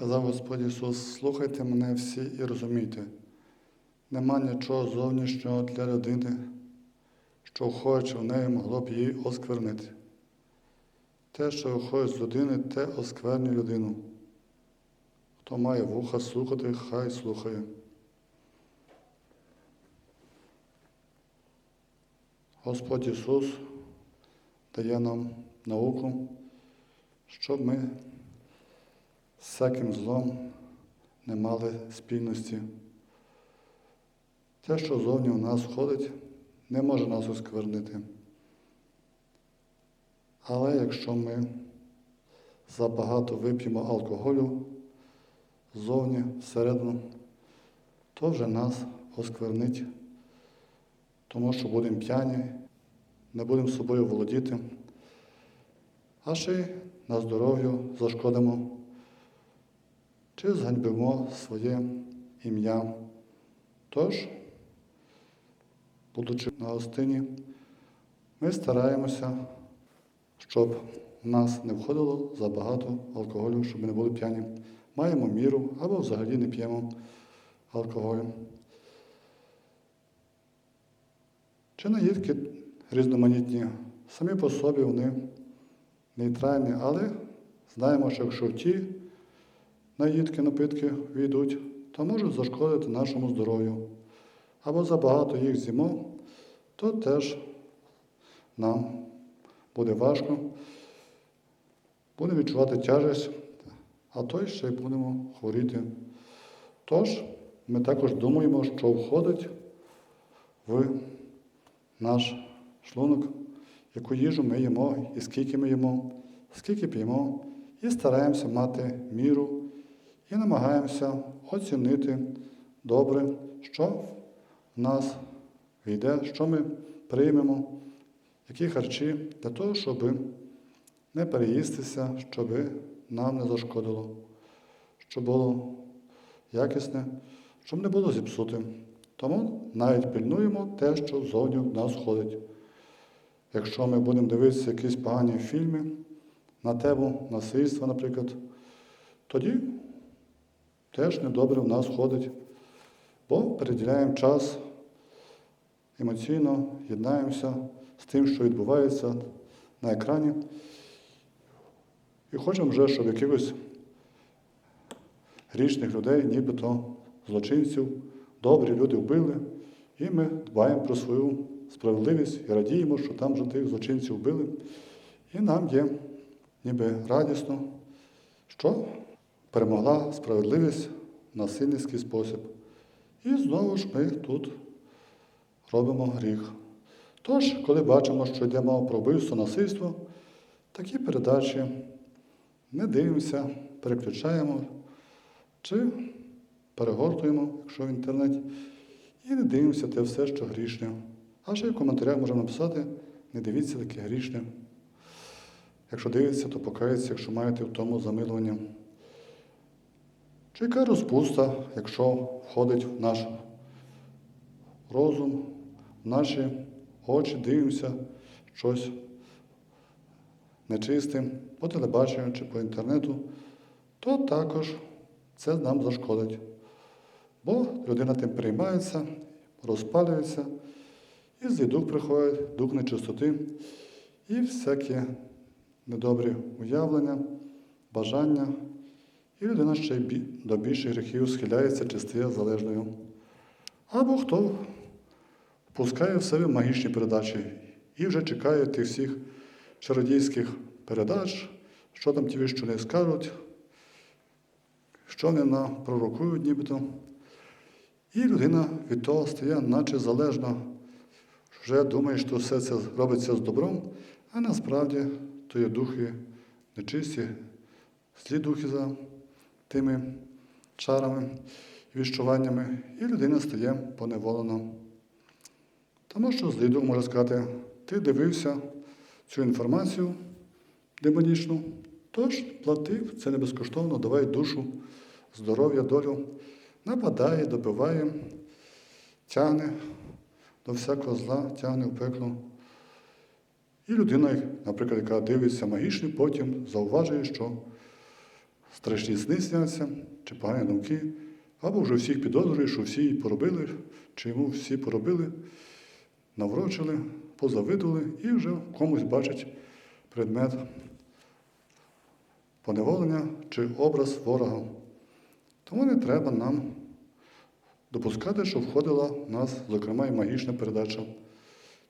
Сказав Господь Ісус, слухайте мене всі і розумійте, нема нічого зовнішнього для людини, що входячи в неї могло б її осквернити. Те, що виходить з людини, те осквернює людину. Хто має вуха слухати, хай слухає. Господь Ісус дає нам науку, щоб ми всяким злом не мали спільності. Те, що зовні в нас входить, не може нас осквернити. Але якщо ми забагато вип'ємо алкоголю ззовні, всередину, то вже нас осквернить, тому що будемо п'яні, не будемо собою володіти, а ще й на здоров'ю зашкодимо чи зганьбимо своє ім'я. Тож, будучи на гостині, ми стараємося, щоб в нас не входило забагато алкоголю, щоб ми не були п'яні. Маємо міру або взагалі не п'ємо алкоголю. Чи наїдки різноманітні, самі по собі вони нейтральні, але знаємо, що якщо в ті наїдки, напитки війдуть, то можуть зашкодити нашому здоров'ю. Або забагато їх з'їмо, то теж нам буде важко, будемо відчувати тяжесть, а то ще й будемо хворіти. Тож ми також думаємо, що входить в наш шлунок, яку їжу ми їмо і скільки ми їмо, скільки п'ємо, і стараємося мати міру і намагаємося оцінити добре, що в нас війде, що ми приймемо, які харчі для того, щоб не переїстися, щоб нам не зашкодило, щоб було якісне, щоб не було зіпсутим. Тому навіть пильнуємо те, що ззовні в нас ходить. Якщо ми будемо дивитися якісь погані фільми на тему насильства, наприклад, тоді теж недобре в нас входить, бо приділяємо час емоційно, єднаємося з тим, що відбувається на екрані. І хочемо вже, щоб якихось грішних людей, нібито злочинців, добрі люди вбили, і ми дбаємо про свою справедливість і радіємо, що там вже тих злочинців вбили. І нам є ніби радісно, що перемогла справедливість в насильницький спосіб. І знову ж ми тут робимо гріх. Тож, коли бачимо, що йде мова про вбивство, насильство, такі передачі не дивимося, переключаємо чи перегортуємо, якщо в інтернеті, і не дивимося те все, що грішне. А ще в коментарях можемо написати, не дивіться таке грішне. Якщо дивиться, то покається, якщо маєте в тому замилування. Яка розпуста, якщо входить в наш розум, в наші очі, дивимося щось нечистим по телебаченню чи по інтернету, то також це нам зашкодить. Бо людина тим приймається, розпалюється, і злий дух приходить, дух нечистоти, і всякі недобрі уявлення, бажання, і людина ще до більших гріхів схиляється чи стає залежною. Або хто впускає в себе магічні передачі і вже чекає тих всіх чародійських передач, що там ті віщо не скажуть, що нам пророкують нібито. І людина від того стає, наче залежна, вже думає, що все це робиться з добром, а насправді то є духи нечисті, злі духи за тими чарами і віщуваннями, і людина стає поневолена. Тому що злий дух може сказати, ти дивився цю інформацію демонічну, тож платив, це не безкоштовно, давай душу, здоров'я, долю, нападає, добиває, тягне до всякого зла, тягне в пекло. І людина, наприклад, яка дивиться магічний, потім зауважує, що страшні сни сняться, чи погані думки, або вже всіх підозрює, що всі її поробили, чи йому всі поробили, наврочили, позавидували і вже комусь бачить предмет поневолення чи образ ворога. Тому не треба нам допускати, що входила в нас, зокрема, і магічна передача,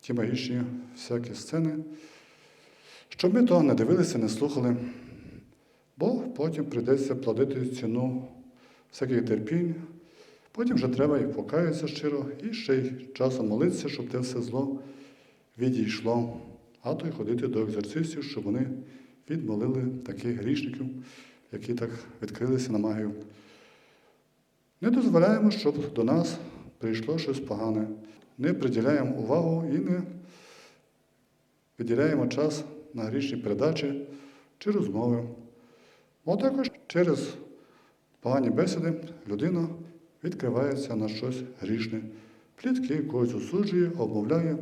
ті магічні всякі сцени, щоб ми того не дивилися, не слухали, бо потім прийдеться платити ціну всяких терпінь, потім вже треба і покаятися щиро, і ще й часом молитися, щоб те все зло відійшло, а то й ходити до екзорцистів, щоб вони відмолили таких грішників, які так відкрилися на магію. Не дозволяємо, щоб до нас прийшло щось погане. Не приділяємо увагу і не виділяємо час на грішні передачі чи розмови. Бо також через погані бесіди людина відкривається на щось грішне. Плітки когось осуджує, обмовляє,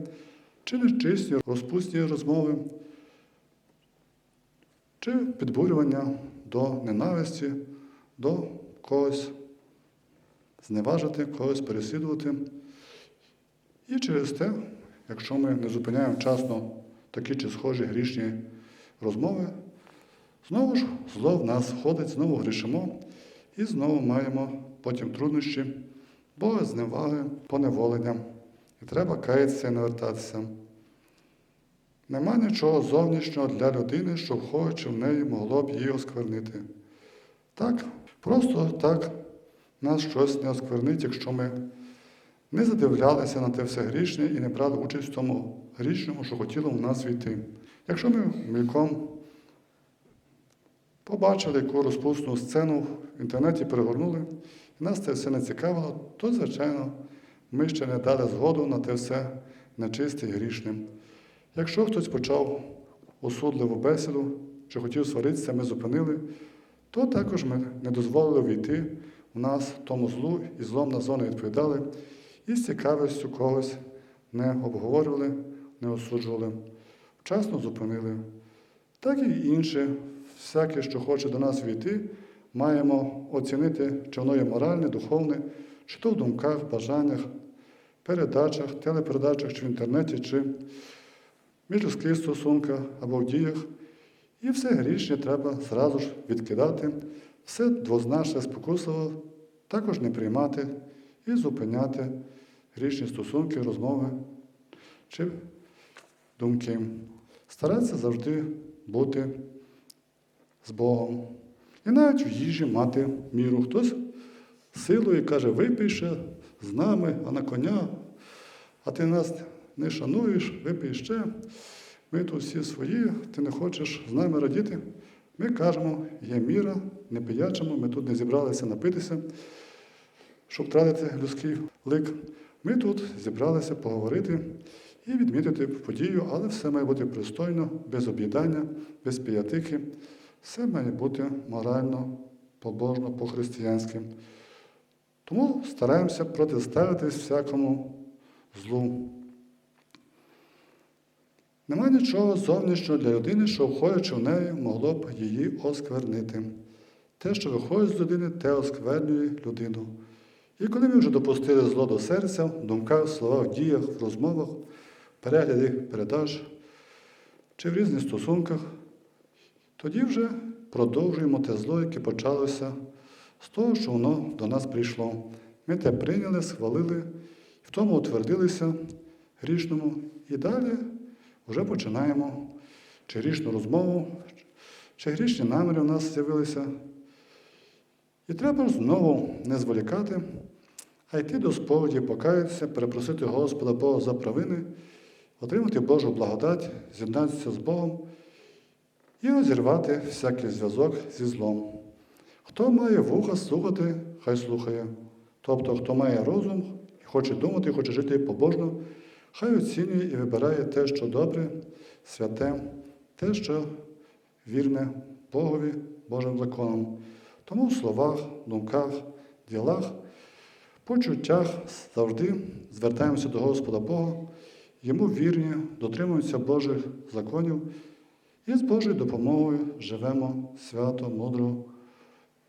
чи нечисті, розпусні розмови, чи підбурювання до ненависті, до когось зневажити, когось переслідувати. І через те, якщо ми не зупиняємо вчасно такі чи схожі грішні розмови, знову ж зло в нас входить, знову грішимо і знову маємо потім труднощі, бо зневаги, поневолення. І треба каятися і навертатися. Нема нічого зовнішнього для людини, що входячи в неї могло б її осквернити. Так, просто так нас щось не осквернить, якщо ми не задивлялися на те все грішне і не брали участь в тому грішному, що хотіло в нас війти. Якщо ми мільком побачили яку розпусну сцену в інтернеті перегорнули, і нас це все не цікавило, то, звичайно, ми ще не дали згоду на те все нечисте і грішне. Якщо хтось почав осудливу бесіду чи хотів сваритися, ми зупинили, то також ми не дозволили війти в нас тому злу і злом на зону відповідали, і з цікавістю когось не обговорювали, не осуджували, вчасно зупинили. Так і інше, всяке, що хоче до нас війти, маємо оцінити, чи воно є моральне, духовне, чи то в думках, бажаннях, передачах, телепередачах, чи в інтернеті, чи в міжлюдських стосунках або в діях. І все грішне треба зразу ж відкидати, все двозначне спокусливо також не приймати і зупиняти грішні стосунки, розмови чи думки. Старатися завжди бути з Богом. І навіть в їжі мати міру. Хтось силою каже, випий ще з нами, а на коня, а ти нас не шануєш, випий ще. Ми тут всі свої, ти не хочеш з нами радіти. Ми кажемо, є міра, не пиячимо, ми тут не зібралися напитися, щоб втратити людський лик. Ми тут зібралися поговорити і відмітити подію, але все має бути пристойно, без об'їдання, без піятики. Все має бути морально, побожно, по-християнськи. Тому стараємося протиставитись всякому злу. Нема нічого зовнішнього для людини, що входячи в неї, могло б її осквернити. Те, що виходить з людини, те осквернює людину. І коли ми вже допустили зло до серця, в думках, словах, діях, в розмовах, в перегляді передач чи в різних стосунках, тоді вже продовжуємо те зло, яке почалося з того, що воно до нас прийшло. Ми те прийняли, схвалили, в тому утвердилися грішному і далі вже починаємо чи грішну розмову, чи грішні наміри у нас з'явилися. І треба знову не зволікати, а йти до сповіді, покаятися, перепросити Господа Бога за провини, отримати Божу благодать, з'єднатися з Богом і розірвати всякий зв'язок зі злом. Хто має вуха слухати, хай слухає. Тобто, хто має розум і хоче думати, хоче жити побожно, хай оцінює і вибирає те, що добре, святе, те, що вірне Богові, Божим законом. Тому в словах, думках, ділах, почуттях завжди звертаємося до Господа Бога, йому вірні, дотримуємося Божих законів і з Божою допомогою живемо свято, мудро,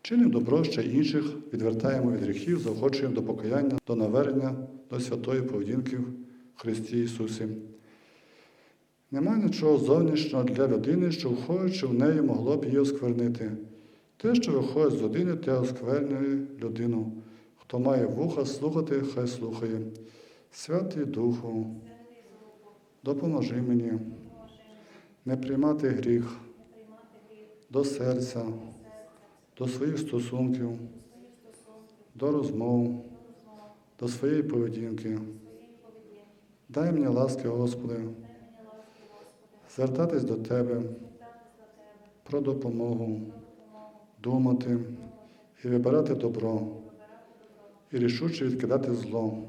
Чинимо добро ще інших, відвертаємо від гріхів, заохочуємо до покаяння, до навернення, до святої поведінки в Христі Ісусі. Нема нічого зовнішнього для людини, що входячи в неї могло б її осквернити. Те, що виходить з людини, те осквернює людину. Хто має вуха слухати, хай слухає. Святий Духу, допоможи мені не приймати гріх до серця, до своїх стосунків, до розмов, до своєї поведінки. Дай мені ласки, Господи, звертатись до Тебе про допомогу, думати і вибирати добро, і рішуче відкидати зло.